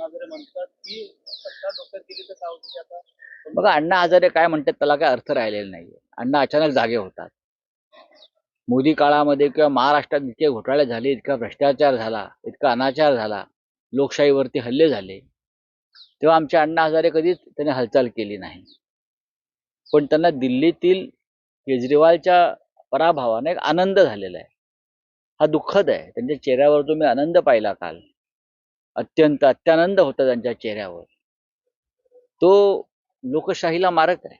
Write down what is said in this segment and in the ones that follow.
अण्णा हजारे म्हणतात की सत्ता डोक्यात गेली तर काय होतं आता बघा अण्णा हजारे काय म्हणतात त्याला काय अर्थ राहिलेला नाहीये. अण्णा अचानक जागे होतात. मोदी काळामध्ये किंवा महाराष्ट्रात इतके घोटाळे झाले इतका भ्रष्टाचार झाला इतका अनाचार झाला लोकशाहीवरती हल्ले झाले तेव्हा आमचे अण्णा हजारे कधीच त्यांनी हालचाल केली नाही. पण त्यांना दिल्लीतील केजरीवालच्या पराभवाने एक आनंद झालेला आहे. हा दुःखद आहे. त्यांच्या चेहऱ्यावर तुम्ही आनंद पाहिला काल. अत्यंत अत्यानंद होता त्यांच्या चेहऱ्यावर. तो लोकशाहीला मारक आहे.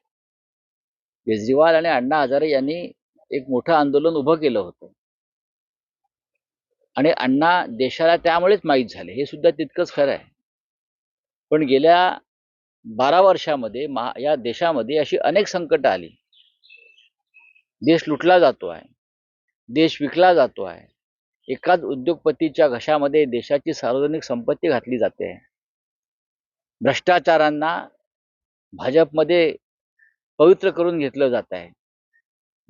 केजरीवाल आणि अण्णा हजारे यांनी एक मोठं आंदोलन उभं केलं होतं. आणि अण्णा देशाला त्यामुळेच माहीत झाले हे सुद्धा तितकंच खरं आहे. पण गेल्या बारा वर्षामध्ये महा या देशामध्ये अशी अनेक संकट आली. देश लुटला जातो आहे. देश विकला जातो आहे. एकाच उद्योगपतीच्या घशामध्ये देशाची सार्वजनिक संपत्ती घातली जाते. भ्रष्टाचारांना भाजपमध्ये पवित्र करून घेतलं जात आहे.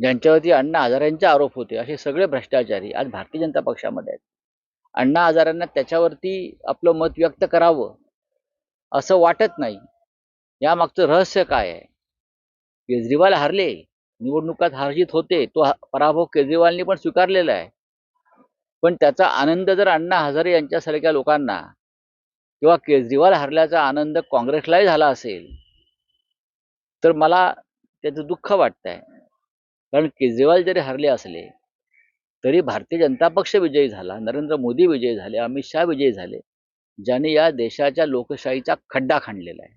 ज्यांच्यावरती अण्णा हजारांचे आरोप होते असे सगळे भ्रष्टाचारी आज भारतीय जनता पक्षामध्ये आहेत. अण्णा हजारांना त्याच्यावरती आपलं मत व्यक्त करावं असं वाटत नाही. यामागचं रहस्य काय आहे? केजरीवाल हारले निवडणुकात हारजीत होते तो पराभव केजरीवालनी पण स्वीकारलेला आहे. पण त्याचा आनंद जर अण्णा हजारे यांच्यासारख्या लोकांना किंवा केजरीवाल हरल्याचा आनंद काँग्रेसलाही झाला असेल तर मला त्याचं दुःख वाटतंय. कारण केजरीवाल जरी हरले असले तरी भारतीय जनता पक्ष विजयी झाला नरेंद्र मोदी विजयी झाले अमित शहा विजयी झाले ज्याने या देशाच्या लोकशाहीचा खड्डा खणलेला आहे.